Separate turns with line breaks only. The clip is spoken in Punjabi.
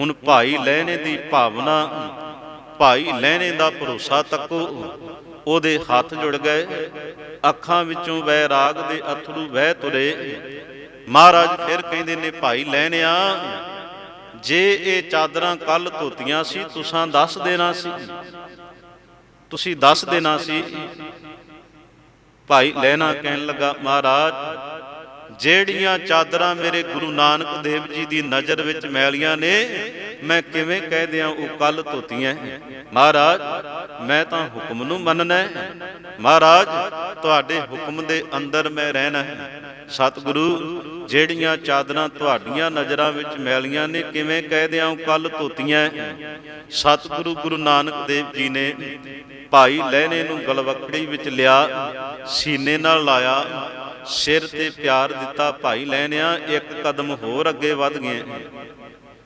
ਹੁਣ ਭਾਈ ਲੈਣੇ ਦੀ ਭਾਵਨਾ, ਭਾਈ ਲੈਣੇ ਦਾ ਭਰੋਸਾ ਤੱਕੋ, ਉਹਦੇ ਹੱਥ ਜੁੜ ਗਏ, ਅੱਖਾਂ ਵਿੱਚੋਂ ਵੈਰਾਗ ਦੇ ਅਥਰੂ ਵਹਿ ਤੁਰੇ। ਮਹਾਰਾਜ ਫਿਰ ਕਹਿੰਦੇ ਨੇ, ਭਾਈ ਲੈਣਿਆ, ਜੇ ਇਹ ਚਾਦਰਾਂ ਕੱਲ ਧੋਤੀਆਂ ਸੀ, ਤੁਸੀਂ ਦੱਸ ਦੇਣਾ ਸੀ। ਤੁਸੀਂ ਦੱਸ ਦੇਣਾ ਸੀ। ਭਾਈ ਲੈਣਾ ਕਹਿਣ ਲੱਗਾ, ਮਹਾਰਾਜ ਜਿਹੜੀਆਂ ਚਾਦਰਾਂ ਮੇਰੇ ਗੁਰੂ ਨਾਨਕ ਦੇਵ ਜੀ ਦੀ ਨਜ਼ਰ ਵਿੱਚ ਮੈਲੀਆਂ ਨੇ, ਮੈਂ ਕਿਵੇਂ ਕਹਿ ਦਿਆਂ ਉਹ ਕੱਲ ਧੋਤੀਆਂ ਮਹਾਰਾਜ, ਮੈਂ ਤਾਂ ਹੁਕਮ ਨੂੰ ਮੰਨਣਾ ਹੈ। ਮਹਾਰਾਜ, ਤੁਹਾਡੇ ਹੁਕਮ ਦੇ ਅੰਦਰ ਮੈਂ ਰਹਿਣਾ ਹੈ। ਸਤਿਗੁਰੂ, ਜਿਹੜੀਆਂ ਚਾਦਰਾਂ ਤੁਹਾਡੀਆਂ ਨਜ਼ਰਾਂ ਵਿੱਚ ਮੈਲੀਆਂ ਨੇ, ਕਿਵੇਂ ਕਹਿ ਦਿਆਂ ਉਹ ਕੱਲ ਧੋਤੀਆਂ ਸਤਿਗੁਰੂ ਗੁਰੂ ਨਾਨਕ ਦੇਵ ਜੀ ਨੇ ਭਾਈ ਲਹਿਣੇ ਨੂੰ ਗਲਵਕੜੀ ਵਿੱਚ ਲਿਆ, ਸੀਨੇ ਨਾਲ ਲਾਇਆ ਸਿਰ ਤੇ ਪਿਆਰ ਦਿੱਤਾ ਭਾਈ ਲੈਣਿਆ ਇੱਕ ਕਦਮ ਹੋਰ ਅੱਗੇ ਵੱਧ ਗਏ।